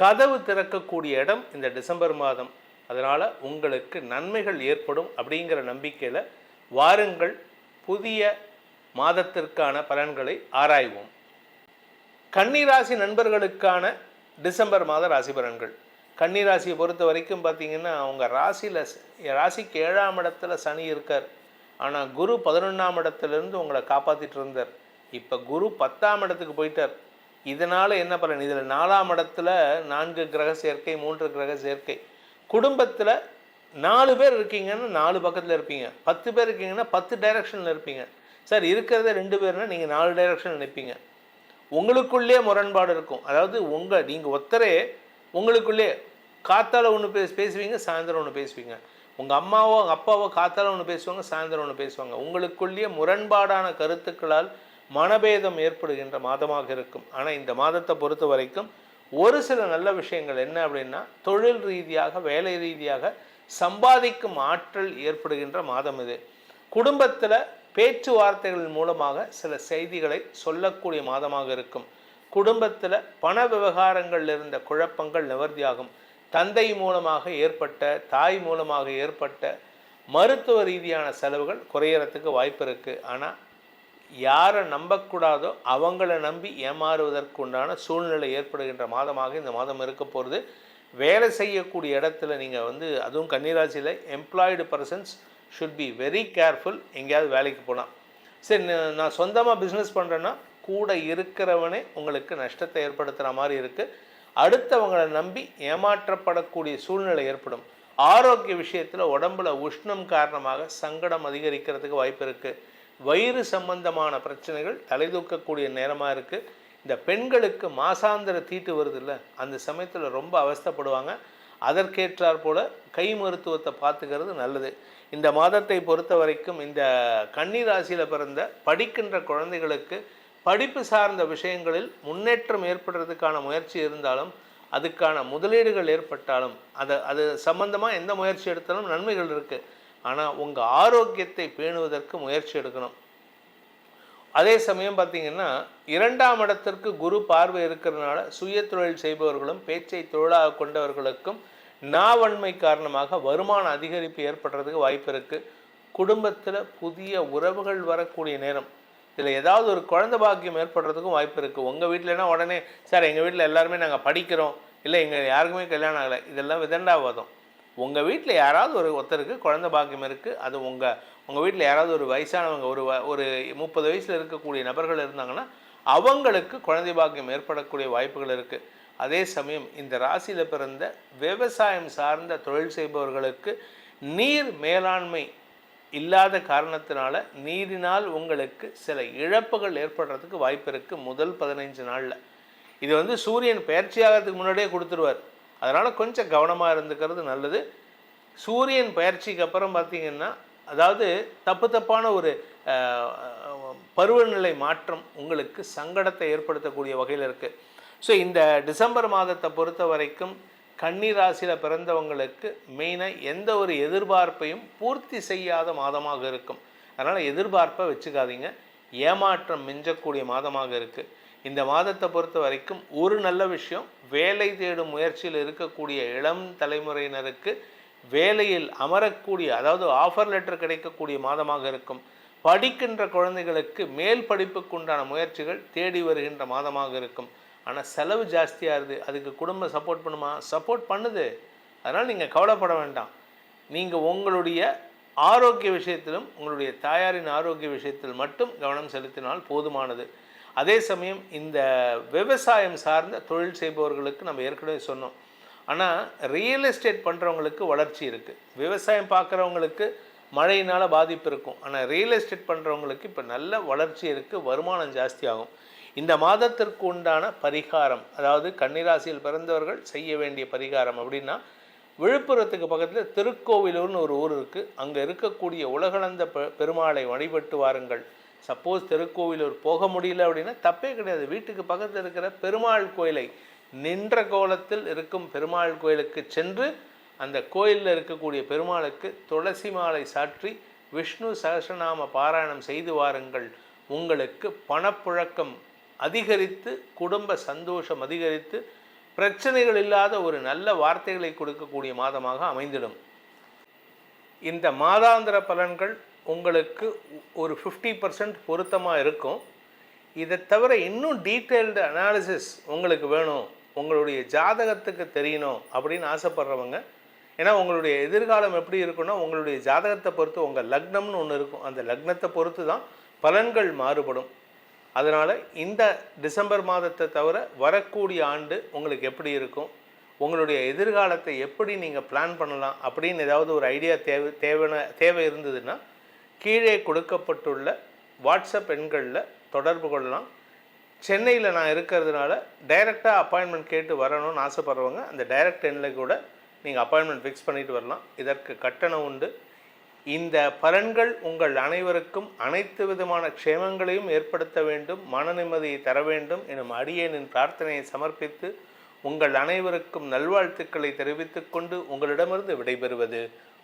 கதவு திறக்கக்கூடிய இடம் இந்த டிசம்பர் மாதம். அதனால் உங்களுக்கு நன்மைகள் ஏற்படும் அப்படிங்கிற நம்பிக்கையில் வாருங்கள். புதிய மாதத்திற்கான பலன்களை ஆராய்வோம். கன்னிராசி நண்பர்களுக்கான டிசம்பர் மாத ராசி பலன்கள். கன்னிராசியை பொறுத்த வரைக்கும் பார்த்தீங்கன்னா அவங்க ராசியில் ராசிக்கு ஏழாம் இடத்துல சனி இருக்கார். ஆனால் குரு பதினொன்றாம் இடத்துலேருந்து உங்களை காப்பாற்றிட்டு இருந்தார். இப்போ குரு பத்தாம் இடத்துக்கு போயிட்டார். இதனால் என்ன பலன்? இதில் நாலாம் இடத்துல நான்கு கிரக சேர்க்கை மூன்று கிரக சேர்க்கை. குடும்பத்தில் நாலு பேர் இருக்கீங்கன்னா நாலு பக்கத்தில் இருப்பீங்க. பத்து பேர் இருக்கீங்கன்னா பத்து டைரக்ஷனில் இருப்பீங்க. சார் இருக்கிறத ரெண்டு பேர்னா நீங்கள் நாலு டைரக்ஷன் நினைப்பீங்க உங்களுக்குள்ளே முரண்பாடு இருக்கும். அதாவது உங்கள் நீங்கள் ஒத்தரே உங்களுக்குள்ளே காத்தால் ஒன்று பேச பேசுவீங்க சாயந்தரம் ஒன்று பேசுவீங்க. உங்கள் அம்மாவோ அப்பாவோ காத்தால் ஒன்று பேசுவாங்க சாயந்தரம் ஒன்று பேசுவாங்க. உங்களுக்குள்ளேயே முரண்பாடான கருத்துக்களால் மனபேதம் ஏற்படுகின்ற மாதமாக இருக்கும். ஆனால் இந்த மாதத்தை பொறுத்த வரைக்கும் ஒரு சில நல்ல விஷயங்கள் என்ன அப்படின்னா தொழில் ரீதியாக வேலை ரீதியாக சம்பாதிக்கும் ஆற்றல் ஏற்படுகின்ற மாதம் இது. குடும்பத்தில் பேச்சுவார்த்தைகள் மூலமாக சில செய்திகளை சொல்லக்கூடிய மாதமாக இருக்கும். குடும்பத்தில் பண விவகாரங்களில் இருந்த குழப்பங்கள் நிவர்த்தியாகும். தந்தை மூலமாக ஏற்பட்ட தாய் மூலமாக ஏற்பட்ட மருத்துவ ரீதியான செலவுகள் குறையறதுக்கு வாய்ப்பு இருக்குது ஆனால் யாரை நம்பக்கூடாதோ அவங்கள நம்பி ஏமாறுவதற்கு உண்டான சூழ்நிலை ஏற்படுகின்ற மாதமாக இந்த மாதம் இருக்க போகிறது வேலை செய்யக்கூடிய இடத்துல நீங்கள் வந்து அதுவும் கன்னிராசியில் employed persons should be very careful எங்கேயாவது வேலைக்கு போனால் சரி நான் நான் சொந்தமாக பிஸ்னஸ் பண்ணுறேன்னா கூட இருக்கிறவனே உங்களுக்கு நஷ்டத்தை ஏற்படுத்துகிற மாதிரி இருக்குது அடுத்தவங்களை நம்பி ஏமாற்றப்படக்கூடிய சூழ்நிலை ஏற்படும். ஆரோக்கிய விஷயத்தில் உடம்புல உஷ்ணம் காரணமாக சங்கடம் அதிகரிக்கிறதுக்கு வாய்ப்பு இருக்குது வயிறு சம்பந்தமான பிரச்சனைகள் தலை தூக்கக்கூடிய நேரமாக இருக்குது இந்த பெண்களுக்கு மாசாந்திர தீட்டு வருது இல்லை அந்த சமயத்தில் ரொம்ப அவஸ்தைப்படுவாங்க. அதற்கேற்றார் போல கை மருத்துவத்தை பார்த்துக்கிறது நல்லது. இந்த மாதத்தை பொறுத்த வரைக்கும் இந்த கன்னி ராசியில் பிறந்த படிக்கின்ற குழந்தைகளுக்கு படிப்பு சார்ந்த விஷயங்களில் முன்னேற்றம் ஏற்படுறதுக்கான முயற்சி இருந்தாலும் அதுக்கான முதலீடுகள் ஏற்பட்டாலும் அதை அது சம்பந்தமாக எந்த முயற்சி எடுத்தாலும் நன்மைகள் இருக்குது ஆனால் உங்கள் ஆரோக்கியத்தை பேணுவதற்கு முயற்சி எடுக்கணும். அதே சமயம் பார்த்தீங்கன்னா இரண்டாம் இடத்திற்கு குரு பார்வை இருக்கிறதுனால சுய தொழில் செய்பவர்களும் பேச்சை தொழிலாக கொண்டவர்களுக்கும் நாவன்மை காரணமாக வருமான அதிகரிப்பு ஏற்படுறதுக்கு வாய்ப்பு இருக்குது குடும்பத்தில் புதிய உறவுகள் வரக்கூடிய நேரம். இதில் ஏதாவது ஒரு குழந்த பாக்கியம் ஏற்படுறதுக்கும் வாய்ப்பு இருக்குது உங்கள் வீட்டிலனா உடனே சார் எங்கள் வீட்டில் எல்லாருமே நாங்கள் படிக்கிறோம். இல்லை எங்கள் யாருக்குமே கல்யாணம் ஆகலை. இதெல்லாம் விதண்டாவாதம் உங்கள் வீட்டில் யாராவது ஒரு ஒருத்தருக்கு குழந்தை பாக்கியம் இருக்குது அது உங்கள் உங்கள் வீட்டில் யாராவது ஒரு வயசானவங்க ஒரு வ- ஒரு முப்பது வயசில் இருக்கக்கூடிய நபர்கள் இருந்தாங்கன்னா அவங்களுக்கு குழந்தை பாக்கியம் ஏற்படக்கூடிய வாய்ப்புகள் இருக்குது அதே சமயம் இந்த ராசியில் பிறந்த விவசாயம் சார்ந்த தொழில் செய்பவர்களுக்கு நீர் மேலாண்மை இல்லாத காரணத்தினால நீரினால் உங்களுக்கு சில இழப்புகள் ஏற்படுறதுக்கு வாய்ப்பு இருக்குது முதல் பதினைஞ்சு நாளில். இது வந்து சூரியன் பயிற்சியாகிறதுக்கு முன்னாடியே கொடுத்துருவார். அதனால் கொஞ்சம் கவனமாக இருந்துக்கிறது நல்லது. சூரியன் பயிற்சிக்கு அப்புறம் பார்த்தீங்கன்னா அதாவது தப்பு தப்பான ஒரு பருவநிலை மாற்றம் உங்களுக்கு சங்கடத்தை ஏற்படுத்தக்கூடிய வகையில் இருக்குது ஸோ இந்த டிசம்பர் மாதத்தை பொறுத்த வரைக்கும் கன்னி ராசியில் பிறந்தவங்களுக்கு மெயினாக எந்த ஒரு எதிர்பார்ப்பையும் பூர்த்தி செய்யாத மாதமாக இருக்கும். அதனால் எதிர்பார்ப்பை வச்சுக்காதீங்க. ஏமாற்றம் மிஞ்சக்கூடிய மாதமாக இருக்குது இந்த மாதத்தை பொறுத்த வரைக்கும் ஒரு நல்ல விஷயம் வேலை தேடும் முயற்சியில் இருக்கக்கூடிய இளம் தலைமுறையினருக்கு வேலையில் அமரக்கூடிய அதாவது ஆஃபர் லெட்டர் கிடைக்கக்கூடிய மாதமாக இருக்கும். படிக்கின்ற குழந்தைகளுக்கு மேல் படிப்புக்கு உண்டான முயற்சிகள் தேடி வருகின்ற மாதமாக இருக்கும். ஆனால் செலவு ஜாஸ்தியாகுது அதுக்கு குடும்பம் சப்போர்ட் பண்ணுமா? சப்போர்ட் பண்ணுது. அதனால் நீங்கள் கவலைப்பட வேண்டாம். நீங்கள் உங்களுடைய ஆரோக்கிய விஷயத்திலும் உங்களுடைய தாயாரின் ஆரோக்கிய விஷயத்தில் மட்டும் கவனம் செலுத்தினால் போதுமானது. அதே சமயம் இந்த விவசாயம் சார்ந்த தொழில் செய்பவர்களுக்கு நம்ம ஏற்கனவே சொன்னோம். ஆனால் ரியல் எஸ்டேட் பண்ணுறவங்களுக்கு வளர்ச்சி இருக்குது விவசாயம் பார்க்குறவங்களுக்கு மழையினால் பாதிப்பு இருக்கும். ஆனால் ரியல் எஸ்டேட் பண்ணுறவங்களுக்கு இப்போ நல்ல வளர்ச்சி இருக்குது வருமானம் ஜாஸ்தியாகும் இந்த மாதத்திற்கு உண்டான பரிகாரம் அதாவது கன்னிராசியில் பிறந்தவர்கள் செய்ய வேண்டிய பரிகாரம் அப்படின்னா விழுப்புரத்துக்கு பக்கத்தில் திருக்கோவிலூர்னு ஒரு ஊர் இருக்குது அங்கே இருக்கக்கூடிய உலகளந்த பெ பெருமாளை வழிபட்டு வாருங்கள். சப்போஸ் திருக்கோவிலூர் போக முடியல அப்படின்னா தப்பே கிடையாது. வீட்டுக்கு பக்கத்தில் இருக்கிற பெருமாள் கோயிலை நின்ற கோலத்தில் இருக்கும் பெருமாள் கோயிலுக்கு சென்று அந்த கோயிலில் இருக்கக்கூடிய பெருமாளுக்கு துளசி மாலை சாற்றி விஷ்ணு சகசநாம பாராயணம் செய்து வாருங்கள். உங்களுக்கு பணப்புழக்கம் அதிகரித்து குடும்ப சந்தோஷம் அதிகரித்து பிரச்சனைகள் இல்லாத ஒரு நல்ல வார்த்தைகளை கொடுக்கக்கூடிய மாதமாக அமைந்திடும். இந்த மாதாந்திர பலன்கள் உங்களுக்கு ஒரு ஃபிஃப்டி பர்சன்ட் பொருத்தமாக இருக்கும். இதை தவிர இன்னும் டீட்டெயில்டு அனாலிசிஸ் உங்களுக்கு வேணும். உங்களுடைய ஜாதகத்துக்கு தெரியணும் அப்படின்னு ஆசைப்படுறவங்க ஏன்னா உங்களுடைய எதிர்காலம் எப்படி இருக்குன்னா உங்களுடைய ஜாதகத்தை பொறுத்து உங்கள் லக்னம்னு ஒன்று இருக்கும். அந்த லக்னத்தை பொறுத்து தான் பலன்கள் மாறுபடும். அதனால் இந்த டிசம்பர் மாதத்தை தவிர வரக்கூடிய ஆண்டு உங்களுக்கு எப்படி இருக்கும்? உங்களுடைய எதிர்காலத்தை எப்படி நீங்கள் பிளான் பண்ணலாம்? அப்படின்னு ஏதாவது ஒரு ஐடியா தேவை தேவையான தேவை இருந்ததுன்னா கீழே கொடுக்கப்பட்டுள்ள வாட்ஸ்அப் எண்களில் தொடர்பு கொள்ளலாம். சென்னையில் நான் இருக்கிறதுனால டைரெக்டாக அப்பாயின்மெண்ட் கேட்டு வரணும்னு ஆசைப்படுறவங்க அந்த டைரக்ட் எண்ணில் கூட நீங்கள் அப்பாயின்மெண்ட் ஃபிக்ஸ் பண்ணிட்டு வரலாம். இதற்கு கட்டணம் உண்டு. இந்த பலன்கள் உங்கள் அனைவருக்கும் அனைத்து விதமான க்ஷேமங்களையும் ஏற்படுத்த வேண்டும் மன நிம்மதியை தர வேண்டும் எனும் அடியேனின் பிரார்த்தனையை சமர்ப்பித்து உங்கள் அனைவருக்கும் நல்வாழ்த்துக்களை தெரிவித்துக்கொண்டு உங்களிடமிருந்து விடைபெறுவது